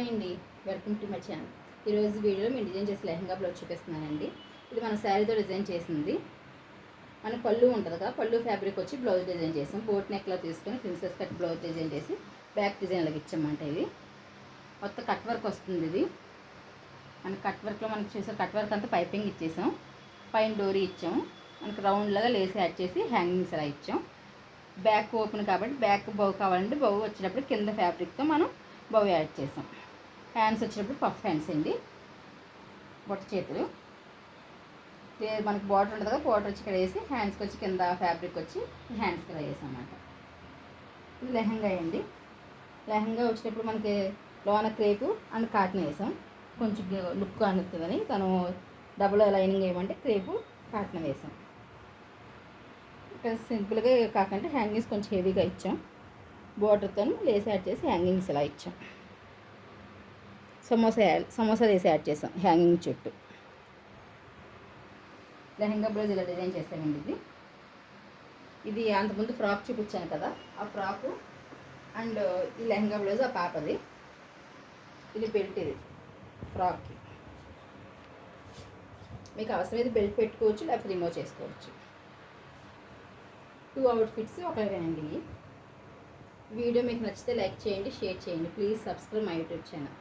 Hi అండి welcome to my channel ఈరోజు వీడియోలో మేము డిజైన్ చేసి లెహంగా బ్లౌజ్ చూపిస్తున్నానండి. ఇది మన శారీతో డిజైన్ చేసింది. మన పళ్ళు ఉంటుంది కదా పళ్ళు ఫ్యాబ్రిక్ వచ్చి బ్లౌజ్ డిజైన్ చేసాం. బోట్ నెక్లో తీసుకొని ప్రిన్సెస్ కట్ బ్లౌజ్ డిజైన్ చేసి బ్యాక్ డిజైన్ అలాగ ఇచ్చామంట ఇది. మొత్తం కట్ వర్క్ వస్తుంది ఇది. మన కట్ వర్క్లో మనకి చేసే కట్ వర్క్ అంతా పైపింగ్ ఇచ్చేసాం. పైన డోరీ ఇచ్చాం. మనకి రౌండ్ లాగా యాడ్ చేసి హ్యాంగింగ్స్ అలా ఇచ్చాం. బ్యాక్ ఓపెన్ కాబట్టి బ్యాక్ బౌ కావాలంటే బౌ వచ్చినప్పుడు కింద ఫ్యాబ్రిక్తో మనం బౌ యాడ్ చేసాం. హ్యాండ్స్ వచ్చినప్పుడు పఫ్ హ్యాండ్స్ అండి. బొట్ట చేతులు. మనకి బార్డర్ ఉంటుంది కదా బార్డర్ వచ్చి ఇక్కడ వేసి హ్యాండ్స్కి వచ్చి కింద ఫ్యాబ్రిక్ వచ్చి హ్యాండ్స్కి ఇలా వేసాం అన్నమాట ఇది లెహంగా అండి. లెహంగా వచ్చేటప్పుడు మనకి లోన క్రేపు అండ్ కాటన్ వేసాం. కొంచెం లుక్ అనుతుందని తను డబుల్ లైనింగ్ వేయమంటే క్రేపు కాటన్ వేసాం. ఇక్కడ సింపుల్గా కాకుండా హ్యాంగింగ్స్ కొంచెం హెవీగా ఇచ్చాం. బార్డర్తో లేస్ యాడ్ చేసి హ్యాంగింగ్స్ ఇలా ఇచ్చాం. సమోసా సమోసా వేసి యాడ్ చేసాం హ్యాంగింగ్ చుట్టూ. లెహంగా బ్లౌజ్ ఇలా డిజైన్ చేసామండి ఇది. ఇది అంతకుముందు ఫ్రాక్ చూపించాను కదా ఆ ఫ్రాకు అండ్ ఈ లెహంగా బ్లౌజ్ ఆ పాపది. ఇది బెల్ట్ ఇది ఫ్రాక్కి. మీకు అవసరమైతే బెల్ట్ పెట్టుకోవచ్చు లేకపోతే రిమూవ్ చేసుకోవచ్చు. టూ అవుట్ఫిట్స్ ఒకవేనండి ఇవి. వీడియో మీకు నచ్చితే లైక్ చేయండి షేర్ చేయండి. Please subscribe my YouTube channel.